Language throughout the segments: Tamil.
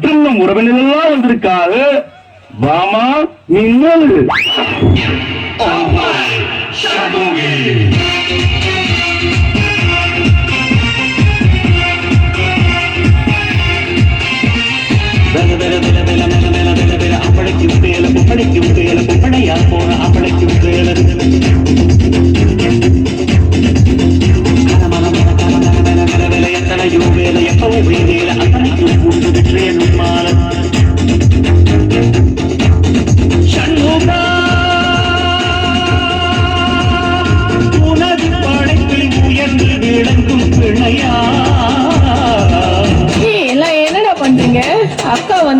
மற்றும் நம் உறவினர் எல்லாம் வந்திருக்காங்க வாமா மின்னல்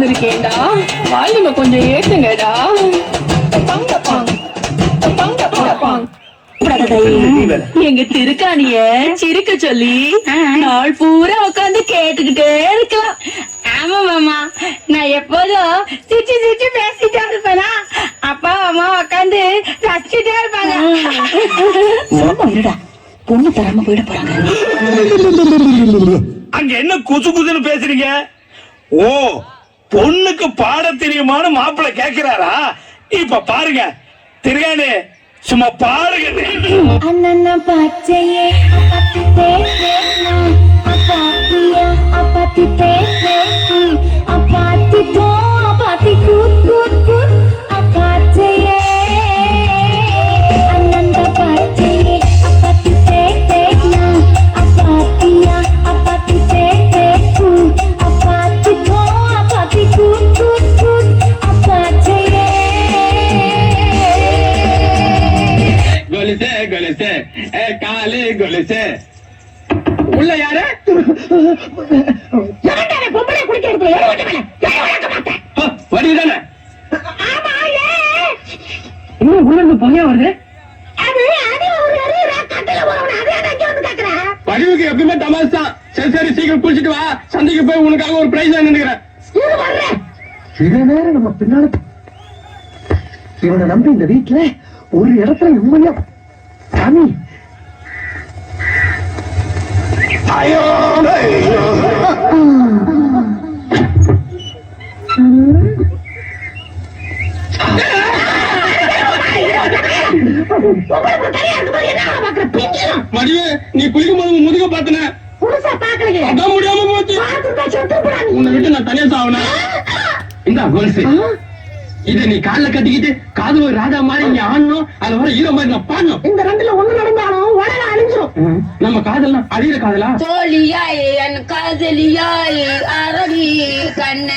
வந்திருக்கேன்டா. வால்யூம கொஞ்சம் ஏத்துங்கடா. பங்க பாங் பங்க பங்க பாங் எங்க திருக்காணிய சிரிக்க சொல்லி நாள் பூரா உட்காந்து கேட்டுக்கிட்டே இருக்கலாம். ஆமா மாமா. நான் எப்போதும் சிரிச்சு சிரிச்சு பேசிட்டே இருப்பேனா? அப்பா அம்மா உட்காந்து ரசிச்சுட்டே இருப்பாங்க. பொண்ணு தராம போயிட போறாங்க. அங்க என்ன குசு குசுன்னு பேசுறீங்க? ஓ பொண்ணுக்கு பாட தெரியுமான்னு மாப்பிள்ளை கேக்குறாரா? இப்ப பாருங்க. திருகானே சும்மா பாருங்க அண்ணா கொலுசே உள்ள யாரு? பொம்பளை குடிக்க வடிதானே இன்னும் இருந்து பொய்யா வருது? எப்பயுமே தமாஸ் தான் சரி சரி சீக்கிரம் குளிச்சிட்டு வா. சந்தைக்கு போய் உனக்காக ஒரு பிரைஸ் சில நேரம் நம்ம பின்னால இவனை நம்பி இந்த வீட்டுல ஒரு இடத்துல உண்மையா சாமி வடிவு நீ குளிக்கும் போது முதுக பாத்துன. புதுசா பாக்கலையே. அதான் முடியாம போச்சு. உன்னை விட்டு நான் தனியா சாவன? இந்த கொலுசு இத நீ கால்ல கட்டிக்கிட்டு காது ராஜா மாதிரி இங்க ஆடணும் அது வர ஹீரோ மாதிரி நான் பாடணும். இந்த ரெண்டுல ஒண்ணு நடந்தாலும் உடனே அழிஞ்சிரும். நம்ம காதல்லாம் அழியிற காதலா? தோழியாய் என் காதலியாய் அரடி கண்ண.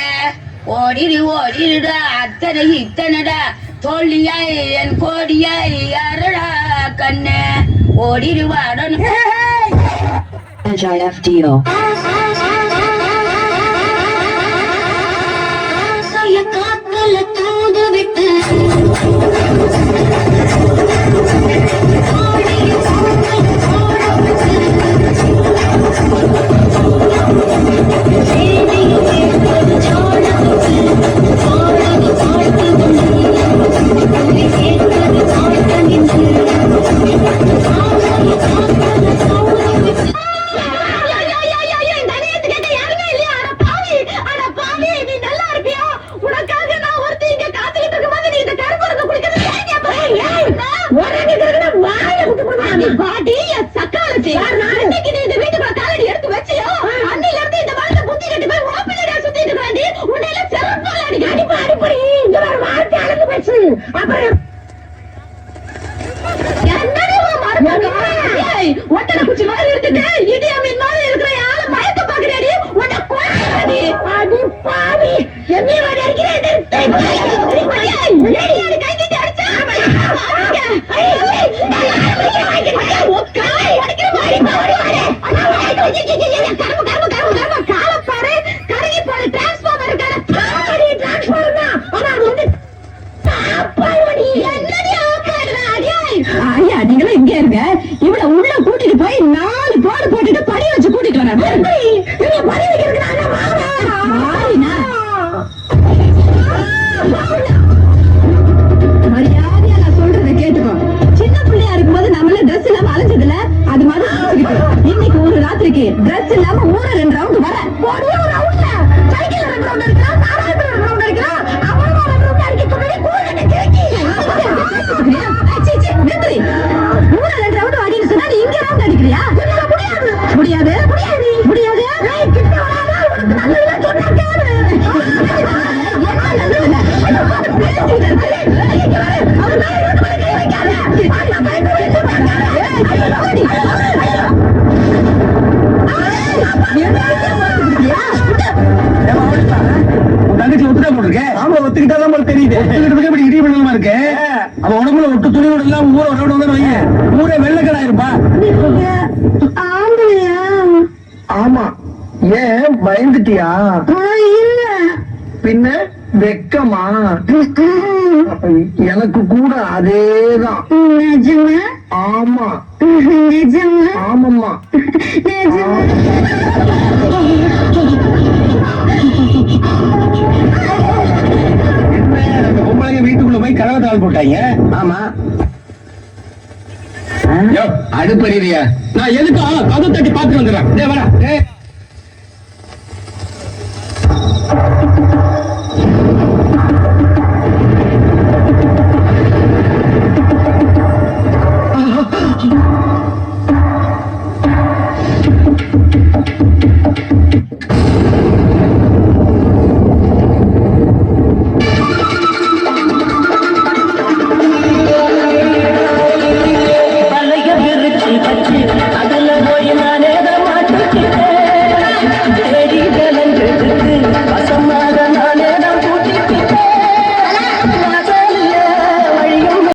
ஓடிடு ஓடிடுடா அத்தனை இத்தனடா. தோழியாய் என் கோடியாய் அரடா கண்ண. ஓடிடு வாடணும் FDO. காக்கல தூது விட்டு பாட்டி காலடி எடுத்து வச்சியோ? இருந்து இந்த சுத்திட்டு இருக்காண்டி உன்னை எல்லாம் செருப்பால அடிக்க அடிப்பா அடிப்படி. இங்க ஒரு வார்த்தை அளந்து பேசு அப்புறம் ஒட்டனை பாவி. என்ன மாதிரி கரும்பு கரும்பு கரும்பு கரும்பு கருகி தான் ஆனா அது வந்து என்னடி அடியாய் ஐயா நீங்களும் இங்க இருங்க இவள உள்ள கூட்டிட்டு போய் நாலு பாடு போட்டுட்டு படி வச்சு கூட்டிட்டு வரேன் படி வைக்கிறதுக்கு இன்னைக்கு ஒரு ராத்திரிக்கு டிரஸ் இல்லாம ஊர ரெண்டு ரவுண்ட் வர. ஒரே ஒரு ரவுண்ட்ல சைக்கிள் ரெண்டு ரவுண்ட் எடுக்கலாம் சாராய ரெண்டு ரவுண்ட் எடுக்கலாம் அவ்வளவு ரெண்டு ரவுண்ட் அடிக்க சொன்னதே கூட கிழக்கி ஊர ரெண்டு ரவுண்ட் அடின்னு சொன்னா இங்க ரவுண்ட் அடிக்கிறியா? முடியாது. முடியாது. முடியாது. முடியாது. போட்டிருக்கேன் ஆமா ஒத்துக்கிட்டா தான் தெரியுது. ஒத்துக்கிட்டதுக்கு இப்படி இடி பண்ணலாமா இருக்கு? அவ உடம்புல ஒட்டு துணியோட எல்லாம் ஊரை விட வந்து வைங்க. ஊரே வெள்ளக்கடா இருப்பா. ஆமா. ஏன் பயந்துட்டியா? இல்ல. பின்ன வெக்கமா? எனக்கு கூட அதேதான். ஆமா. ஆமாம்மா. தாள் போட்டாங்க. ஆமா. அடுப்பறியா நான் எதுக்கா கதை தட்டி பாத்துட்டு வந்துடுறேன்.